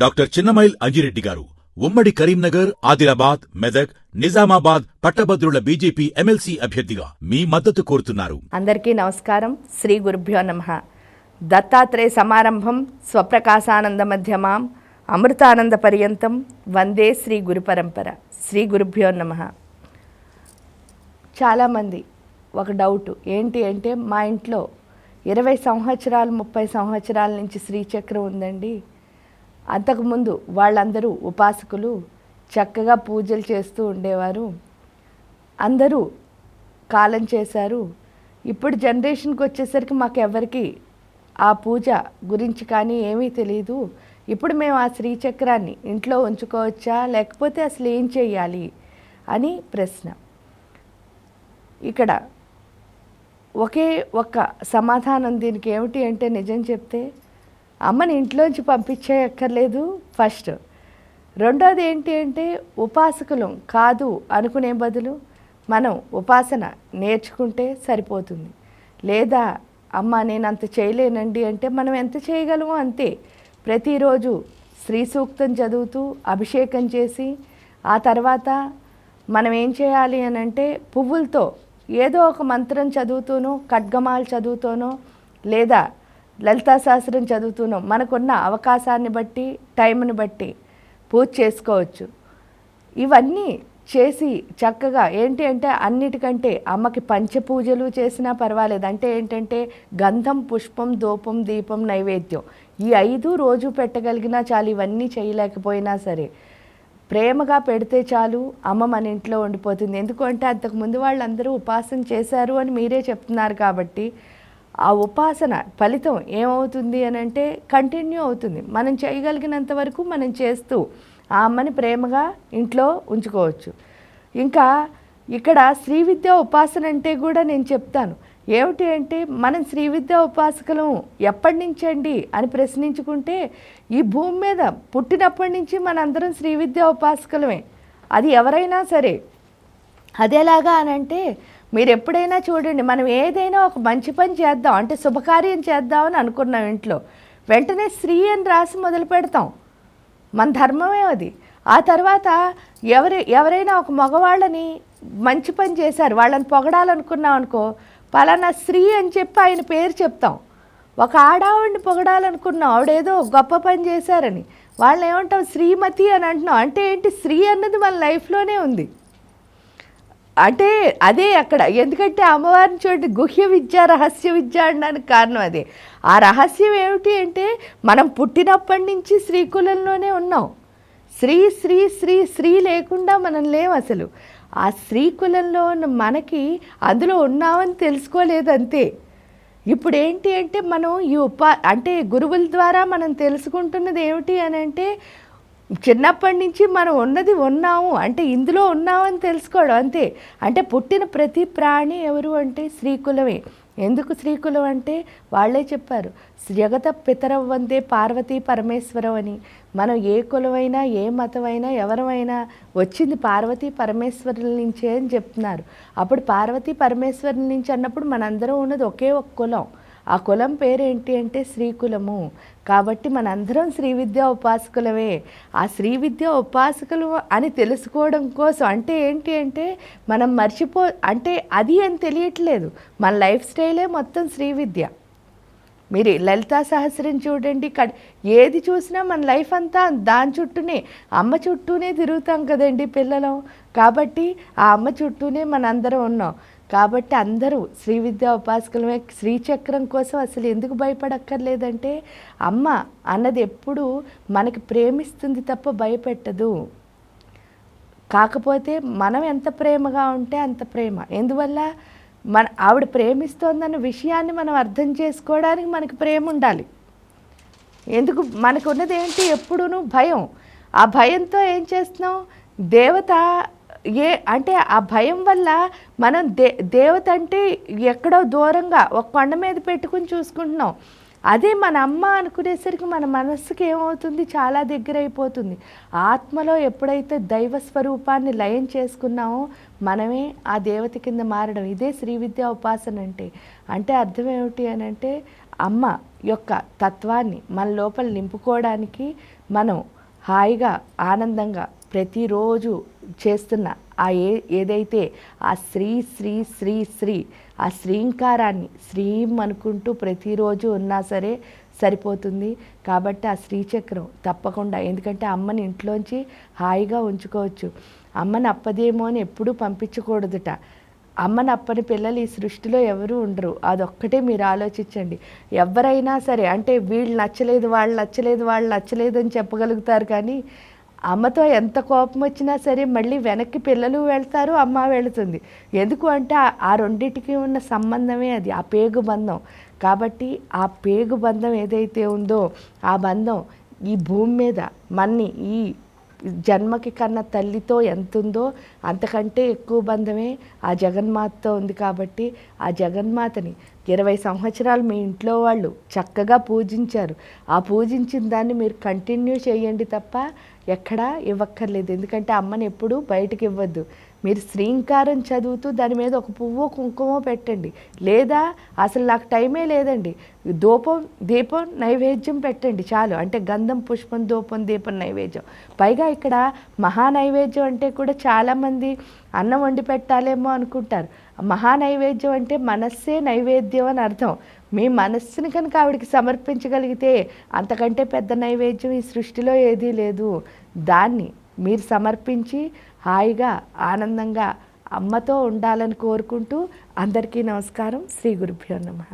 Doctor Chinnamail Anji Reddy గారు ఉమ్మడి కరీంనగర్ ఆదిలాబాద్ మెదక్ నిజామాబాద్ పట్టభద్రుల బీజేపీ ఎమ్మెల్సీ అభ్యర్థిగా మీ మద్దతు కోరుతున్నారు. అందరికీ నమస్కారం. శ్రీ గురుభ్యో నమ. దత్తాత్రేయ సమారంభం స్వప్రకాశానంద మధ్యమాం అమృతానంద పర్యంతం వందే శ్రీ గురు పరంపర. శ్రీ గురుభ్యో నమ. చాలామంది ఒక డౌట్ ఏంటి అంటే మా ఇంట్లో ఇరవై సంవత్సరాలు ముప్పై సంవత్సరాల నుంచి శ్రీచక్రం ఉందండి. అంతకుముందు వాళ్ళందరూ ఉపాసకులు చక్కగా పూజలు చేస్తూ ఉండేవారు. అందరూ కాలం చేశారు. ఇప్పుడు జనరేషన్కి వచ్చేసరికి మాకు ఎవరికి ఆ పూజ గురించి కానీ ఏమీ తెలియదు ఇప్పుడు మేము ఆ శ్రీచక్రాన్ని ఇంట్లో ఉంచుకోవచ్చా లేకపోతే అసలు ఏం చేయాలి అని ప్రశ్న. ఇక్కడ ఒకే ఒక్క సమాధానం దీనికి ఏమిటి అంటే నిజం చెప్తే అమ్మని ఇంట్లోంచి పంపించేయక్కర్లేదు. ఫస్ట్ రెండోది ఏంటి అంటే ఉపాసకులం కాదు అనుకునే బదులు మనం ఉపాసన నేర్చుకుంటే సరిపోతుంది. లేదా అమ్మ నేను అంత చేయలేనండి అంటే మనం ఎంత చేయగలమో అంతే. ప్రతిరోజు శ్రీ సూక్తం చదువుతూ అభిషేకం చేసి ఆ తర్వాత మనం ఏం చేయాలి అని అంటే పువ్వులతో ఏదో ఒక మంత్రం చదువుతూనో ఖడ్గమాలు చదువుతూనో లేదా లలితా శాస్త్రం చదువుతున్నాం. మనకున్న అవకాశాన్ని బట్టి టైంని బట్టి పూజ చేసుకోవచ్చు. ఇవన్నీ చేసి చక్కగా ఏంటి అంటే అన్నిటికంటే అమ్మకి పంచపూజలు చేసినా పర్వాలేదు. అంటే ఏంటంటే గంధం పుష్పం ధూపం దీపం నైవేద్యం. ఈ ఐదు రోజు పెట్టగలిగినా చాలు ఇవన్నీ చేయలేకపోయినా సరే. ప్రేమగా పెడితే చాలు అమ్మ మన ఇంట్లో ఉండిపోతుంది. ఎందుకంటే అంతకుముందు వాళ్ళందరూ ఉపాసన చేశారు అని మీరే చెప్తున్నారు కాబట్టి ఆ ఉపాసన ఫలితం ఏమవుతుంది అని అంటే కంటిన్యూ అవుతుంది. మనం చేయగలిగినంత వరకు మనం చేస్తూ ఆ అమ్మని ప్రేమగా ఇంట్లో ఉంచుకోవచ్చు. ఇంకా ఇక్కడ శ్రీ విద్య ఉపాసన అంటే కూడా నేను చెప్తాను. ఏమిటి అంటే మనం శ్రీ విద్య ఉపాసకులం ఎప్పటి నుంచి అండి అని ప్రశ్నించుకుంటే ఈ భూమి మీద పుట్టినప్పటి నుంచి మనందరం శ్రీ విద్య ఉపాసకులమే. అది ఎవరైనా సరే. అదేలాగా అని అంటే మీరు ఎప్పుడైనా చూడండి మనం ఏదైనా ఒక మంచి పని చేద్దాం అంటే శుభకార్యం చేద్దామని అనుకున్నాం ఇంట్లో. వెంటనే స్త్రీ అని రాసి మొదలు పెడతాం. మన ధర్మమే అది. ఆ తర్వాత ఎవరి ఎవరైనా ఒక మగవాళ్ళని మంచి పని చేశారు వాళ్ళని పొగడాలనుకున్నాం అనుకో పలానా స్త్రీ అని చెప్పి ఆయన పేరు చెప్తాం. ఒక ఆడావిడిని పొగడాలనుకున్నాం ఆవిడేదో గొప్ప పని చేశారని. వాళ్ళని ఏమంటాం శ్రీమతి అని అంటున్నాం. అంటే ఏంటి? స్త్రీ అన్నది మన లైఫ్లోనే ఉంది. అంటే అదే అక్కడ ఎందుకంటే అమ్మవారిని చూడండి గుహ్య విద్య రహస్య విద్య అనడానికి కారణం అదే. ఆ రహస్యం ఏమిటి అంటే మనం పుట్టినప్పటి నుంచి శ్రీకులంలోనే ఉన్నాం. శ్రీ శ్రీ శ్రీ శ్రీ లేకుండా మనం లేం అసలు. ఆ శ్రీకులంలో ఉన్న మనకి అందులో ఉన్నామని తెలుసుకోలేదు అంతే. ఇప్పుడు ఏంటి అంటే మనం ఈ ఉపా అంటే గురువుల ద్వారా మనం తెలుసుకుంటున్నది ఏమిటి అని అంటే చిన్నప్పటి నుంచి మనం ఉన్నది ఉన్నాము. అంటే ఇందులో ఉన్నామని తెలుసుకోవడం అంతే. అంటే పుట్టిన ప్రతి ప్రాణి ఎవరు అంటే శ్రీకులమే. ఎందుకు శ్రీకులం అంటే? వాళ్ళే చెప్పారు. జగత పితరవ్వంతే వందే పార్వతీ పరమేశ్వరం అని. మనం ఏ కులమైనా ఏ మతమైనా ఎవరమైనా వచ్చింది పార్వతీ పరమేశ్వరుల నుంచే అని చెప్తున్నారు. అప్పుడు పార్వతీ పరమేశ్వరుల నుంచి అన్నప్పుడు మనందరం ఉన్నది ఒకే ఒక కులం. ఆ కులం పేరేంటి అంటే శ్రీకులము. కాబట్టి మనందరం శ్రీ విద్యా ఉపాసకులమే. ఆ శ్రీ విద్యా ఉపాసకులు అని తెలుసుకోవడం కోసం అంటే ఏంటి అంటే మనం మర్చిపో అంటే అది అని తెలియట్లేదు. మన లైఫ్ స్టైలే మొత్తం శ్రీ విద్య. మీరు లలితా సహస్రం చూడండి కడ్ ఏది చూసినా మన లైఫ్ అంతా దాని చుట్టూనే అమ్మ చుట్టూనే తిరుగుతాం కదండి పిల్లలు. కాబట్టి ఆ అమ్మ చుట్టూనే మనందరం ఉన్నాం. కాబట్టి అందరూ శ్రీ విద్యా ఉపాసకులమే శ్రీచక్రం కోసం అసలు ఎందుకు భయపడక్కర్లేదంటే అమ్మ అన్నది ఎప్పుడు మనకి ప్రేమిస్తుంది తప్ప భయపెట్టదు. కాకపోతే మనం ఎంత ప్రేమగా ఉంటే అంత ప్రేమ. ఎందువల్ల? మన ఆవిడ ప్రేమిస్తోందన్న విషయాన్ని మనం అర్థం చేసుకోవడానికి మనకి ప్రేమ ఉండాలి. ఎందుకు? మనకు ఉన్నది ఏంటి ఎప్పుడూను భయం. ఆ భయంతో ఏం చేస్తున్నాం దేవత ఏ అంటే ఆ భయం వల్ల మనం దే దేవత అంటే ఎక్కడో దూరంగా ఒక కొండ మీద పెట్టుకుని చూసుకుంటున్నాం. అదే మన అమ్మ అనుకునేసరికి మన మనస్సుకి ఏమవుతుంది? చాలా దగ్గర అయిపోతుంది ఆత్మలో ఎప్పుడైతే దైవ స్వరూపాన్ని లయం చేసుకున్నామో మనమే ఆ దేవత కింద మారడం. ఇదే శ్రీ విద్యా ఉపాసన అంటే. అంటే అర్థం ఏమిటి అని అంటే అమ్మ యొక్క తత్వాన్ని మన లోపల నింపుకోవడానికి మనం హాయిగా ఆనందంగా ప్రతిరోజు చేస్తున్న ఆ ఏ ఏదైతే ఆ శ్రీ శ్రీ శ్రీ శ్రీ ఆ శ్రీంకారాన్ని శ్రీం అనుకుంటూ ప్రతిరోజు ఉన్నా సరే సరిపోతుంది. కాబట్టి ఆ శ్రీచక్రం తప్పకుండా ఎందుకంటే అమ్మని ఇంట్లోంచి హాయిగా ఉంచుకోవచ్చు. అమ్మని అప్పదేమో అని ఎప్పుడూ పంపించకూడదుట. అమ్మని అప్పని పిల్లలు ఈ సృష్టిలో ఎవరు ఉండరు. అదొక్కటే మీరు ఆలోచించండి. ఎవరైనా సరే అంటే వీళ్ళు నచ్చలేదు వాళ్ళు నచ్చలేదు వాళ్ళు నచ్చలేదు అని చెప్పగలుగుతారు కానీ అమ్మతో ఎంత కోపం వచ్చినా సరే మళ్ళీ వెనక్కి పిల్లలు వెళ్తారు అమ్మ వెళుతుంది. ఎందుకు అంటే ఆ- ఆ రెండింటికి ఉన్న సంబంధమే అది ఆ పేగు బంధం. కాబట్టి ఆ పేగు బంధం ఏదైతే ఉందో ఆ బంధం ఈ భూమి మీద మన్ని ఈ జన్మకి కన్నా తల్లితో ఎంత ఉందో అంతకంటే ఎక్కువ బంధమే ఆ జగన్మాతతో ఉంది కాబట్టి ఆ జగన్మాతని ఇరవై సంవత్సరాలు మీ ఇంట్లో వాళ్ళు చక్కగా పూజించారు. ఆ పూజించిన దాన్ని మీరు కంటిన్యూ చేయండి తప్ప ఎక్కడా ఇవ్వక్కర్లేదు. ఎందుకంటే అమ్మని ఎప్పుడూ బయటకు ఇవ్వద్దు మీరు శ్రీంకారం చదువుతూ దాని మీద ఒక పువ్వు కుంకుమ పెట్టండి. లేదా అసలు నాకు టైమే లేదండి. దూపం దీపం నైవేద్యం పెట్టండి చాలు. అంటే గంధం పుష్పం దూపం దీపం నైవేద్యం. పైగా ఇక్కడ మహా నైవేద్యం అంటే కూడా చాలామంది అన్నం వండి పెట్టాలేమో అనుకుంటారు. మహా నైవేద్యం అంటే మనస్సే నైవేద్యం అని అర్థం. మీ మనస్సుని కనుక ఆవిడకి సమర్పించగలిగితే అంతకంటే పెద్ద నైవేద్యం ఈ సృష్టిలో ఏదీ లేదు. దాన్ని మీరు సమర్పించి హాయిగా ఆనందంగా అమ్మతో ఉండాలని కోరుకుంటూ అందరికీ నమస్కారం. శ్రీ గురుభ్యో నమః.